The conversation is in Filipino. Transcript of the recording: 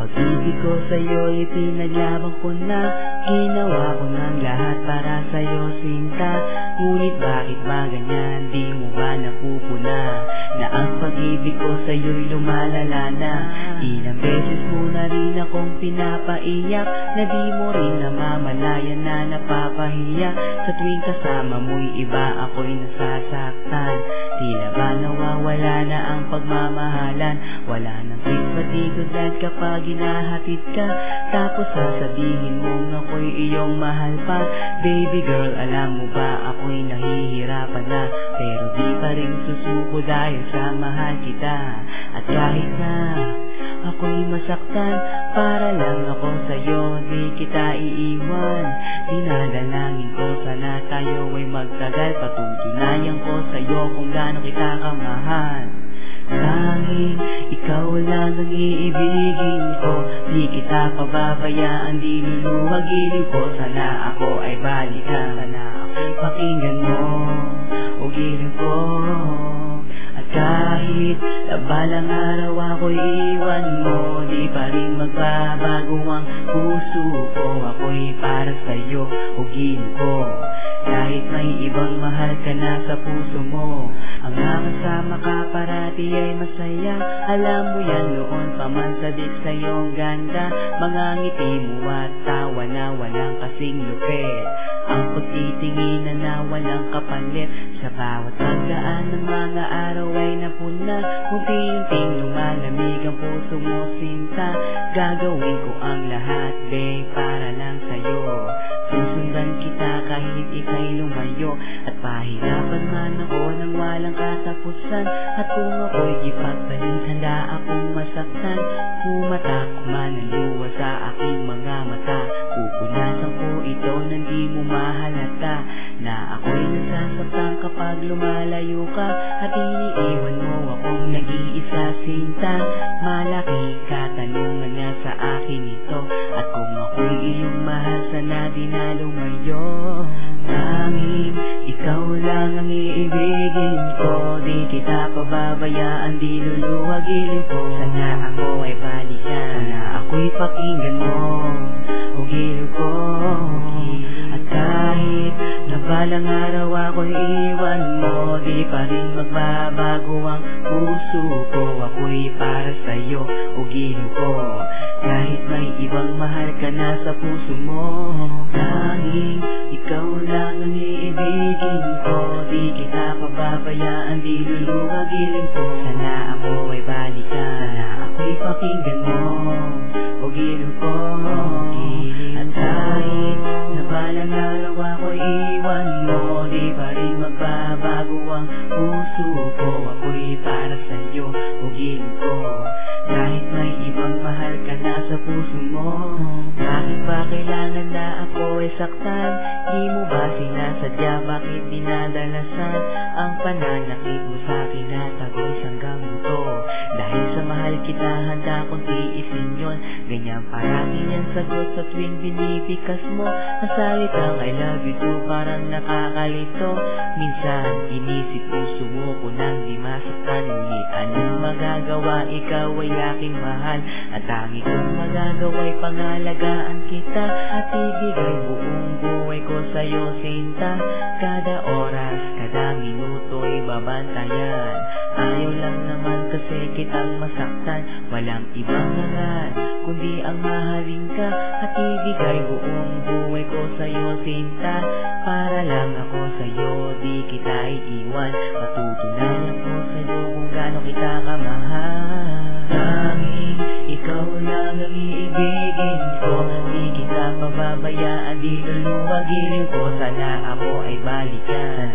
Pag-ibig ko sa'yo'y pinaglaban ko na. Ginawa ko ng lahat para sa'yo sinta. Ngunit bakit ba ganyan, di mo ba napupuna pag-ibig ko sa'yo'y lumalala na. Ilang beses mo na rin akong pinapaiyak Na di mo rin namamalayan na napapahiya. Sa tuwing kasama mo'y iba ako'y nasasaktan. Tila ba nawawala na ang pagmamahalan? Wala nang kismatigodan kapag hinahatid ka Tapos sasabihin mong ako'y iyong mahal pa. Baby girl, alam mo ba ako'y nahihirapan na? Pero di pa rin susuko dahil sa mahal kita. At kahit na ako'y masaktan Para lang ako sa'yo, di kita iiwan. Dinadalangin ko sana tayo ay magtagal. Patutunayan ko sa'yo kung gaano kita kamahal Tanging ikaw lang ang iibigin ko. Di kita pababayaan, di luluwagin ko. Sana ako ay balikan. Sana pakinggan mo O gilin ko. At kahit labalang araw ako'y iwan mo Di pa rin magbabago ang puso ko. Ako'y para sa'yo gilin ko kahit may ibang mahal ka na sa puso mo Ang nakasama ka parati ay masaya. Alam mo yan noon pa man sa iyong ganda. Mga ngiti mo at tawa na walang kasing lupit. Ang pagtitingin na walang kapalit. Sa bawat pagdaan ng mga araw ay napuna. Unti-unting lumalamig ang puso mo sinta. Gagawin ko ang lahat babe pahirapan man ako ng walang katapusan. At kung ako'y ipagpalit handa akong masaktan. Pumatak man ang luwa sa aking mga mata. Pupunasan ko ito nang di mo mahalata. Na ako'y nasasaktan kapag lumalayo ka. At iniiwan mo akong nag-iisa sinta. Malaki katanungan iibigin ko Di kita pababayaan, di luluwagin ko. Sana ako ay balikan. Sana ako'y pakinggan mo. O gilo ko. At kahit na balang araw ako'y iwan mo Di pa rin magbabago ang puso ko. Ako'y para sa'yo. O gilo ko ibang mahal ka na sa puso mo. Tanging ikaw lang ang iibigin ko Di kita pababayaan, di luluwagin ko. Sana ako ay balikan Sana ako'y pakinggan mo. O gilo ko At kahit na balang araw ako'y iwan mo Di pa rin magbabago ang puso ko. Ako'y para sa'yo puso mo Bakit ba kailangan na ako ay saktan? Di mo ba sinasadya? Bakit dinadalasan? Ang pananakit mo sa kita handa kong tiisin yun. Ganyan parati yan sagot sa tuwing binibikas mo Ang salitang I love you too parang nakakalito. Minsan inisip puso mo ko nang di masaktan Ngunit anong magagawa ikaw ay aking mahal. At tangi kong magagawa ay pangalagaan kita At ibigay buong buhay ko sa'yo sinta. Kada oras, kada minuto ay babantayan Ayaw lang naman kasi kitang masaktan. Walang ibang hangan kundi ang mahalin ka. At ibigay buong buhay ko sa'yo sinta. Para lang ako sa'yo, di kita iiwan Patutunayan ko sa'yo kung gaano kita kamahal. Tanging ikaw lang ang iibigin ko. Di kita pababayaan, di luluwagin ko. Sana ako ay balikan